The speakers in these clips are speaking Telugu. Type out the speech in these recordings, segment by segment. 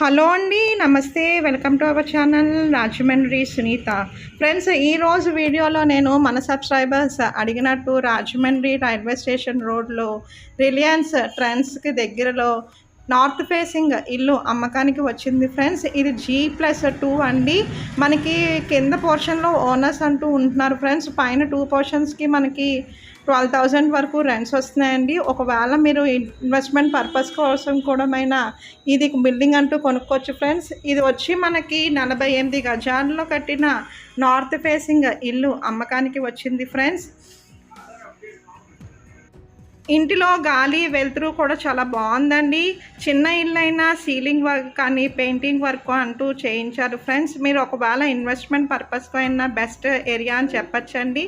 హలో అండి నమస్తే. Welcome to our channel Rajahmundry Sunitha. Friends ఈరోజు వీడియోలో నేను మన సబ్స్క్రైబర్స్ అడిగినట్టు రాజమండ్రి రైల్వే స్టేషన్ రోడ్లో రిలయన్స్ ట్రెండ్స్కి దగ్గరలో నార్త్ ఫేసింగ్ ఇల్లు అమ్మకానికి వచ్చింది ఫ్రెండ్స్. ఇది జీ ప్లస్ టూ అండి. మనకి కింద పోర్షన్లో ఓనర్స్ అంటూ ఉంటున్నారు ఫ్రెండ్స్. పైన టూ పోర్షన్స్కి మనకి ట్వెల్వ్ థౌజండ్ వరకు రెంట్స్ వస్తున్నాయండి. ఒకవేళ మీరు ఇన్వెస్ట్మెంట్ పర్పస్ కోసం కూడా ఇది బిల్డింగ్ అంటూ కొనుక్కోవచ్చు ఫ్రెండ్స్. ఇది వచ్చి మనకి నలభై ఎనిమిది గజాల్లో కట్టిన నార్త్ ఫేసింగ్ ఇల్లు అమ్మకానికి వచ్చింది ఫ్రెండ్స్. ఇంటిలో గాలి వెలుతురు కూడా చాలా బాగుందండి. చిన్న ఇల్లు అయినా సీలింగ్ వర్క్ కానీ పెయింటింగ్ వర్క్ అంటూ చేయించారు. ఫ్రెండ్స్ మీరు ఒకవేళ ఇన్వెస్ట్మెంట్ పర్పస్కి అయినా బెస్ట్ ఏరియా అని చెప్పచ్చండి.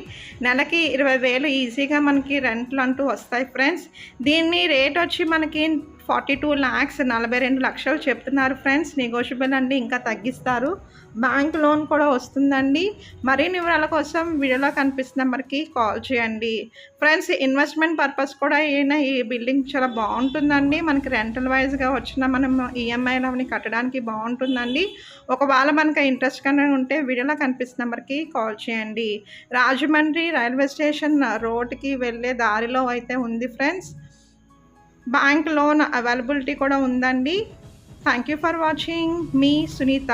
నెలకి ఇరవై వేలు ఈజీగా మనకి రెంట్లు అంటూ వస్తాయి ఫ్రెండ్స్. దీన్ని రేట్ వచ్చి మనకి ఫార్టీ టూ ల్యాక్స్ నలభై రెండు లక్షలు చెప్తున్నారు ఫ్రెండ్స్. నెగోషియబుల్ అండి ఇంకా తగ్గిస్తారు. బ్యాంక్ లోన్ కూడా వస్తుందండి. మరిన్ని వివరాల కోసం వీడియోలో కనిపిస్తున్న నెంబర్కి కాల్ చేయండి. ఫ్రెండ్స్ ఇన్వెస్ట్మెంట్ పర్పస్ కూడా అయినా ఈ బిల్డింగ్ చాలా బాగుంటుందండి. మనకి రెంటల్ వైజ్గా వచ్చిన మనం ఈఎంఐలు అవన్నీ కట్టడానికి బాగుంటుందండి. ఒకవేళ మనకి ఇంట్రెస్ట్ కన్నా ఉంటే వీడియోలో కనిపిస్తున్న నెంబర్కి కాల్ చేయండి. రాజమండ్రి రైల్వే స్టేషన్ రోడ్కి వెళ్ళే దారిలో అయితే ఉంది ఫ్రెండ్స్. బ్యాంక్ లోన్ అవైలబిలిటీ కూడా ఉందండి. Thank you for watching me Sunitha.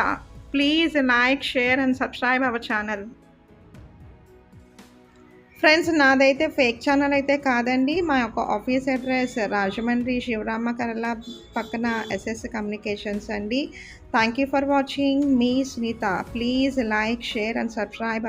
Please like share and subscribe our channel friends నాదైతే ఫేక్ ఛానల్ అయితే కాదండి. మా యొక్క ఆఫీస్ అడ్రస్ రాజమండ్రి శివరామ కరళ పక్కన ఎస్ఎస్ కమ్యూనికేషన్స్ అండి. Thank you for watching me Sunitha. Please like share and subscribe